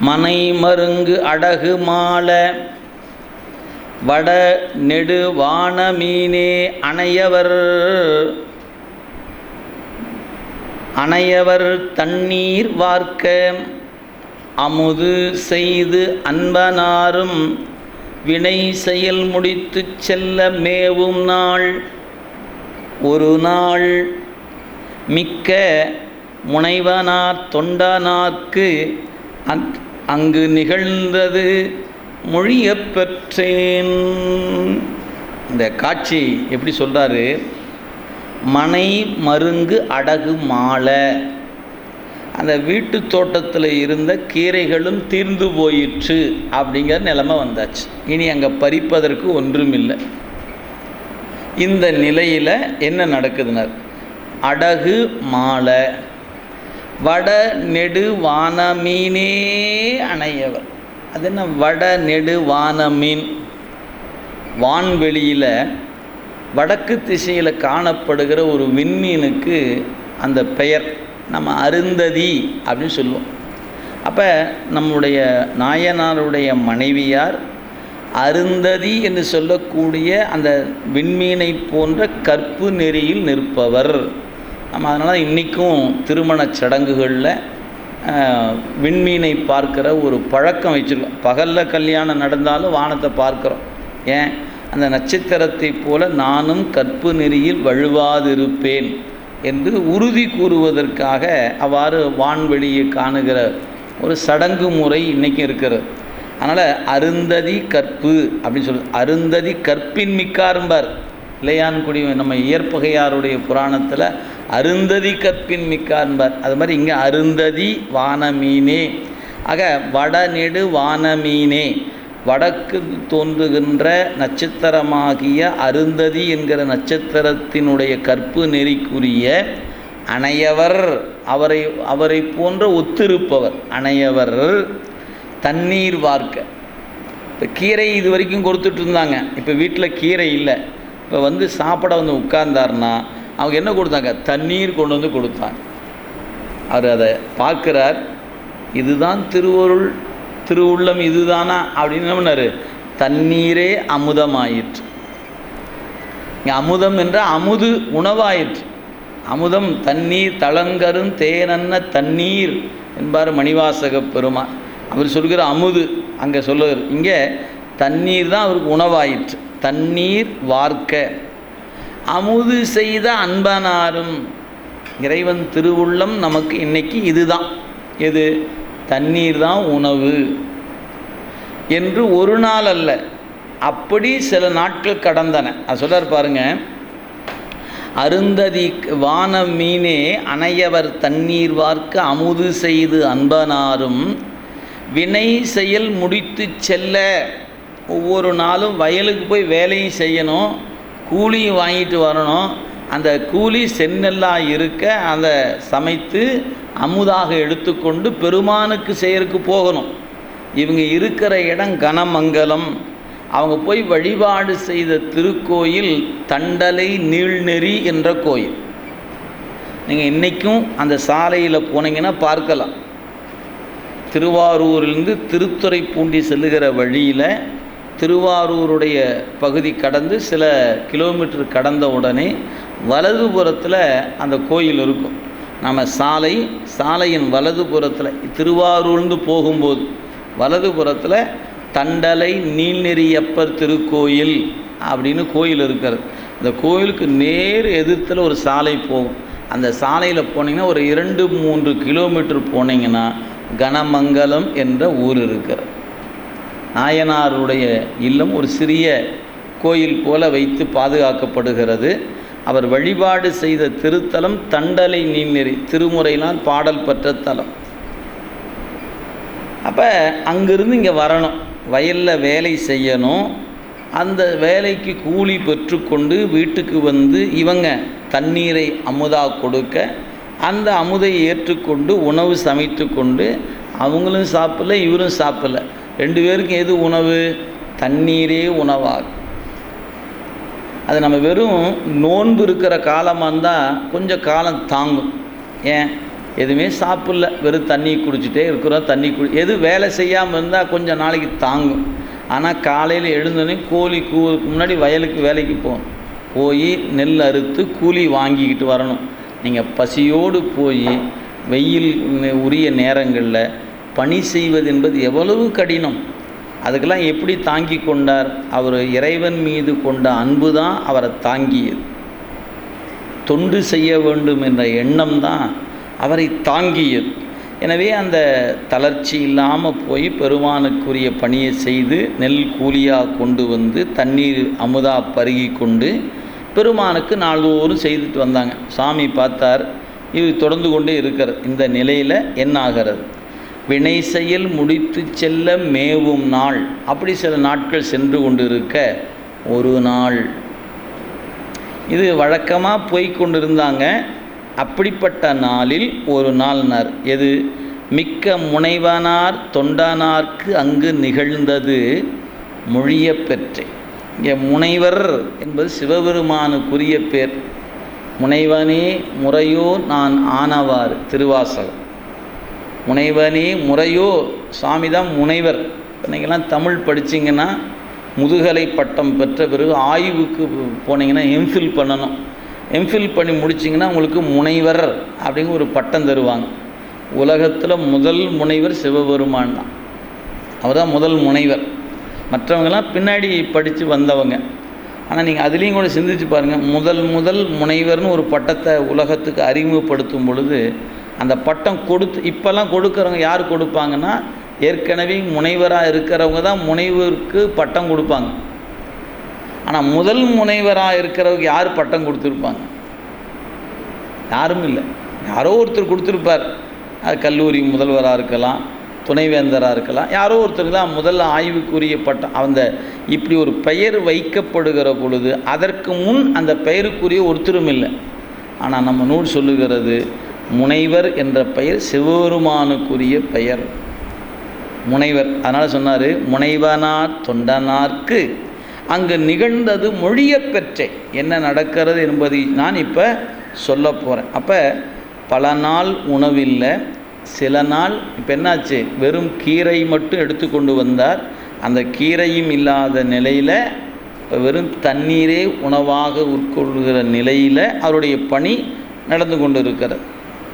மனை மருங்கு அடகு மால. வட நெடு வான மீனே அணையவர். அணையவர் தண்ணீர் வார்க்க. அமுது செய்து அன்பனாரும் வினை செயல் முடித்துச் செல்ல மேவும் நாள். ஒரு நாள் மிக்க முனைவனார் தொண்டனார்க்கு அக் அங்கு நிகழ்ந்தது மொழியப்பற்றேன் இந்த காட்சி எப்படி சொல்கிறாரு மனை மருங்கு அடகு மாலை. அந்த வீட்டு தோட்டத்தில் இருந்த கீரைகளும் தீர்ந்து போயிற்று அப்படிங்கிற நிலைமை வந்தாச்சு. இனி அங்கே பறிப்பதற்கு ஒன்றும் இல்லை இந்த நிலையில் என்ன நடக்குதுனர்? அடகு மாலை. வட நெடு வான மீனே அணையவர். அது என்ன? வட நெடு வான மீன் வான்வெளியில் வடக்கு திசையில் காணப்படுகிற ஒரு விண்மீனுக்கு அந்த பெயர். நம்ம அருந்ததி அப்படின்னு சொல்லுவோம். அப்போ நம்முடைய நாயனாருடைய மனைவியார் அருந்ததி என்று சொல்லக்கூடிய அந்த விண்மீனை போன்ற கற்பு நெறியில் நிற்பவர். நம்ம அதனால் இன்றைக்கும் திருமணச் சடங்குகளில் விண்மீனை பார்க்கிற ஒரு பழக்கம் வச்சுருக்கோம். பகலில் கல்யாணம் நடந்தாலும் வானத்தை பார்க்குறோம். ஏன்? அந்த நட்சத்திரத்தைப் போல நானும் கற்பு நெறியில் வழுவாதிருப்பேன் என்று உறுதி கூறுவதற்காக அவ்வாறு வான்வெளியை காணுகிற ஒரு சடங்கு முறை இன்றைக்கும் இருக்கிறது. அதனால் அருந்ததி கற்பு அப்படின்னு சொல்லு அருந்ததி கற்பின் மிக்காரும்பார் இளையான்குடி நம்ம இயற்பகையாருடைய புராணத்தில் அருந்ததி கற்பின் மிக்கார்பார் அது மாதிரி இங்கே அருந்ததி வானமீனே. ஆக வடநெடு வானமீனே. வடக்கு தோன்றுகின்ற நட்சத்திரமாகிய அருந்ததி என்கிற நட்சத்திரத்தினுடைய கற்பு நெறிக்குரிய அணையவர் அவரை அவரை போன்ற ஒத்திருப்பவர் அணையவர் தண்ணீர் வார்க்க. இப்போ கீரை இது வரைக்கும் கொடுத்துட்ருந்தாங்க இப்போ வீட்டில் கீரை இல்லை. இப்போ வந்து சாப்பிட வந்து உட்கார்ந்தார்னா அவங்க என்ன கொடுத்தாங்க? தண்ணீர் கொண்டு வந்து கொடுத்தாங்க. அவர் அதை பார்க்குறார். இதுதான் திருவருள் திருவுள்ளம் இதுதானா? அப்படின்னு என்ன பண்ணார்? தண்ணீரே அமுதமாயிற்று. இங்கே அமுதம் என்றால் அமுது உணவாயிற்று. அமுதம் தண்ணீர் தளங்கரும் தேனன்ன தண்ணீர் என்பார் மணிவாசக பெருமா அவர் சொல்கிற அமுது அங்கே சொல்லுவார். இங்கே தண்ணீர் தான் அவருக்கு உணவாயிற்று. தண்ணீர் வார்க்க. அமுது செய்த அன்பனாரும் இறைவன் திருவுள்ளம் நமக்கு இன்னைக்கு இதுதான். எது? தண்ணீர் தான் உணவு. என்று ஒரு நாள் அல்ல அப்படி சில நாட்கள் கடந்தன. அது சொல்றார் பாருங்க. அருந்ததி வான மீனே அணையவர் தண்ணீர் வார்க்க அமுது செய்து அன்பனாரும் வினை செயல் முடித்து செல்ல. ஒவ்வொரு நாளும் வயலுக்கு போய் வேலையும் செய்யணும் கூலியும் வாங்கிட்டு வரணும். அந்த கூலி செந்நெல்லாக இருக்க அதை சமைத்து அமுதாக எடுத்துக்கொண்டு பெருமானுக்கு செய்யறதுக்கு போகணும். இவங்க இருக்கிற இடம் கனமங்கலம். அவங்க போய் வழிபாடு செய்த திருக்கோயில் தண்டலை நீள்நெறி என்ற கோயில். நீங்கள் இன்றைக்கும் அந்த சாலையில் போனீங்கன்னா பார்க்கலாம். திருவாரூரிலிருந்து திருத்துறைப்பூண்டி செல்லுகிற வழியில் திருவாரூருடைய பகுதி கடந்து சில கிலோமீட்டர் கடந்த உடனே வலதுபுறத்தில் அந்த கோயில் இருக்கும். நம்ம சாலை சாலையின் வலதுபுறத்தில் திருவாரூர்ந்து போகும்போது வலதுபுறத்தில் தண்டலை நீல்நெறியப்பர் திருக்கோயில் அப்படின்னு கோயில் இருக்கிறது. அந்த கோயிலுக்கு நேர் எதிர்த்தில் ஒரு சாலை போகும். அந்த சாலையில் போனீங்கன்னா ஒரு இரண்டு மூன்று கிலோமீட்டர் போனீங்கன்னா கனமங்கலம் என்ற ஊர் இருக்கிறது. நாயனாருடைய இல்லம் ஒரு சிறிய கோயில் போல வைத்து பாதுகாக்கப்படுகிறது. அவர் வழிபாடு செய்த திருத்தலம் தண்டலை நீர்நெறி திருமுறையினால் பாடல் பெற்ற தலம். அப்போ அங்கிருந்து இங்கே வரணும். வயலில் வேலை செய்யணும். அந்த வேலைக்கு கூலி பெற்றுக்கொண்டு வீட்டுக்கு வந்து இவங்க தண்ணீரை அமுதா கொடுக்க அந்த அமுதை ஏற்றுக்கொண்டு உணவு சமைத்து கொண்டு அவங்களும் சாப்பிடல இவரும் சாப்பிடல. ரெண்டு பேருக்கும் எது உணவு? தண்ணீரே உணவாகும். அது நம்ம வெறும் நோன்பு இருக்கிற காலமாக இருந்தால் கொஞ்சம் காலம் தாங்கும். ஏன்? எதுவுமே சாப்பிடல. வெறும் தண்ணி குடிச்சிட்டே இருக்கிறோம். தண்ணி குடி எது வேலை செய்யாமல் இருந்தால் கொஞ்சம் நாளைக்கு தாங்கும். ஆனால் காலையில் எழுந்தோடனே கோழி கூவுக்கு முன்னாடி வயலுக்கு வேலைக்கு போகணும். போய் நெல் அறுத்து கூலி வாங்கிக்கிட்டு வரணும். நீங்கள் பசியோடு போய் வெயில் உரிய நேரங்களில் பணி செய்வது என்பது எவ்வளவு கடினம்? அதுக்கெல்லாம் எப்படி தாங்கி கொண்டார்? அவர் இறைவன் மீது கொண்ட அன்பு தான் அவரை தாங்கியது. தொண்டு செய்ய வேண்டும் என்ற எண்ணம் தான் அவரை தாங்கியது. எனவே அந்த தளர்ச்சி இல்லாமல் போய் பெருமானுக்குரிய பணியை செய்து நெல் கூலியாக கொண்டு வந்து தண்ணீர் அமுதா பருகி கொண்டு பெருமானுக்கு நாள்தோறும் செய்துட்டு வந்தாங்க. சாமி பார்த்தார். இது தொடர்ந்து கொண்டே இருக்கிறது. இந்த நிலையில் என்ன ஆகிறது வினை செயல் முடித்து செல்ல மேவும் நாள். அப்படி சில நாட்கள் சென்று கொண்டு இருக்க ஒரு நாள். இது வழக்கமாக போய் கொண்டிருந்தாங்க. அப்படிப்பட்ட நாளில் ஒரு நாள்னார். எது? மிக்க முனைவனார் தொண்டனார்க்கு அங்கு நிகழ்ந்தது மொழிய பெற்றேன் இங்கே முனைவர் என்பது சிவபெருமானுக்குரிய பேர். முனைவனே முறையோ நான் ஆனவார் திருவாசகம். முனைவனே முறையோ சாமி தான் முனைவர். நீங்கள்லாம் தமிழ் படிச்சிங்கன்னா முதுகலை பட்டம் பெற்ற பிறகு ஆய்வுக்கு போனீங்கன்னா எம்ஃபில் பண்ணணும். எம்ஃபில் பண்ணி முடிச்சிங்கன்னா உங்களுக்கு முனைவர் அப்படிங்கிற ஒரு பட்டம் தருவாங்க. உலகத்தில் முதல் முனைவர் சிவபெருமான் தான். அவர் தான் முதல் முனைவர். மற்றவங்கெல்லாம் பின்னாடி படித்து வந்தவங்க. ஆனால் நீங்கள் அதுலேயும் கூட சிந்திச்சு பாருங்கள் முதல் முதல் முனைவர்னு ஒரு பட்டத்தை உலகத்துக்கு அறிமுகப்படுத்தும் பொழுது அந்த பட்டம் கொடுத்து இப்போல்லாம் கொடுக்குறவங்க யார் கொடுப்பாங்கன்னா ஏற்கனவே முனைவராக இருக்கிறவங்க தான் முனைவருக்கு பட்டம் கொடுப்பாங்க. ஆனால் முதல் முனைவராக இருக்கிறவங்க யார் பட்டம் கொடுத்துருப்பாங்க? யாரும் இல்லை. யாரோ ஒருத்தர் கொடுத்துருப்பார். அது கல்லூரி முதல்வராக இருக்கலாம் துணைவேந்தராக இருக்கலாம் யாரோ ஒருத்தருக்கு தான் முதல் ஆய்வுக்குரிய பட்டம். அந்த இப்படி ஒரு பெயர் வைக்கப்படுகிற பொழுது அதற்கு முன் அந்த பெயருக்குரிய ஒருத்தரும் இல்லை. ஆனால் நம்ம நூல் சொல்லுகிறது முனைவர் என்ற பெயர் சிவபெருமானுக்குரிய பெயர். முனைவர் அதனால் சொன்னார் முனைவனார் தொண்டனார்க்கு அங்கு நிகழ்ந்தது மொழிய பெற்றே. என்ன நடக்கிறது என்பதை நான் இப்போ சொல்ல போகிறேன் அப்போ பல நாள் உணவில்லை சில நாள் இப்போ என்னாச்சு? வெறும் கீரை மட்டும் எடுத்து கொண்டு வந்தார். அந்த கீரையும் இல்லாத நிலையில் இப்போ வெறும் தண்ணீரே உணவாக உட்கொள்கிற நிலையில் அவருடைய பணி நடந்து கொண்டு இருக்கிறது